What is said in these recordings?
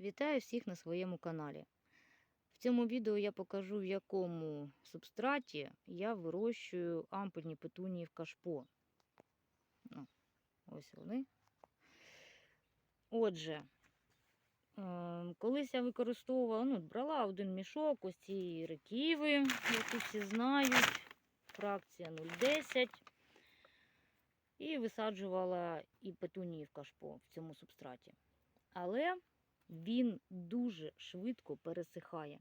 Вітаю всіх на своєму каналі. В цьому відео я покажу, в якому субстраті я вирощую ампельні петунії в кашпо. Ну, ось вони. Отже, е, колись я використовувала, ну, брала один мішок ось цієї реківи, яку всі знають, фракція 0,10. І висаджувала і петунії в кашпо в цьому субстраті. Але він дуже швидко пересихає.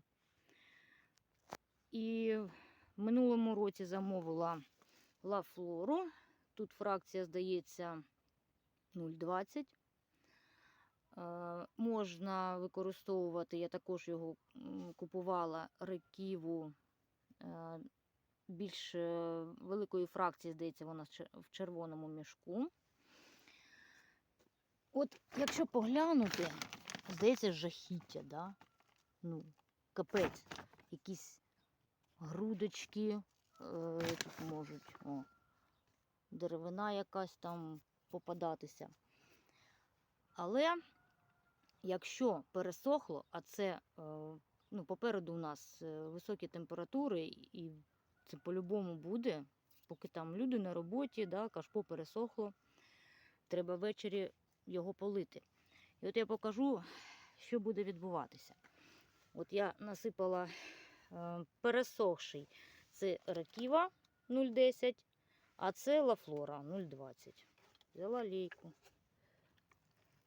І в минулому році замовила лафлору. Тут фракція, здається, 0,20. Е, Можна використовувати, я також його купувала реківу е, більш е, великої фракції, здається, вона в червоному мішку. От якщо поглянути, здається, жахіття, да? Ну, капець. Якісь грудочки е, тут можуть, о, деревина якась там попадатися. Але якщо пересохло, а це е, ну, попереду у нас е, високі температури, і це по-любому буде, поки там люди на роботі, да, кашпо пересохло, треба ввечері його полити. І от я покажу, що буде відбуватися. От я насипала е, пересохший. Це раківа 0,10, а це лафлора 0,20. Взяла лейку,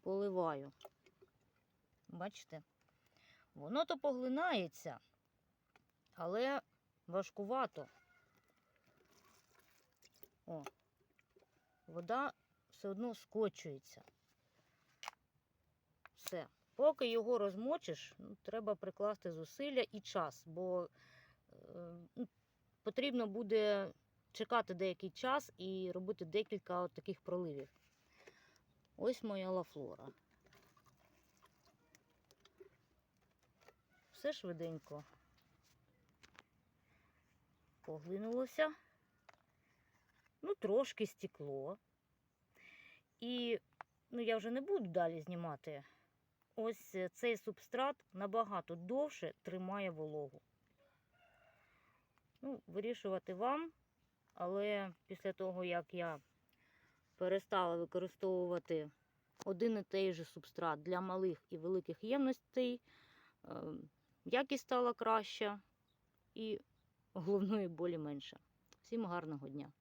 поливаю. Бачите? Воно то поглинається, але важкувато. О, вода все одно скочується. Все. Поки його розмочиш, ну, треба прикласти зусилля і час, бо е, ну, потрібно буде чекати деякий час і робити декілька от таких проливів. Ось моя лафлора. Все швиденько поглинулося. Ну, трошки стекло. І ну, я вже не буду далі знімати. Ось е, цей субстрат набагато довше тримає вологу. Ну, вирішувати вам, але після того, як я перестала використовувати один і той же субстрат для малих і великих ємностей, е, якість стала краща і головної болі менше. Всім гарного дня!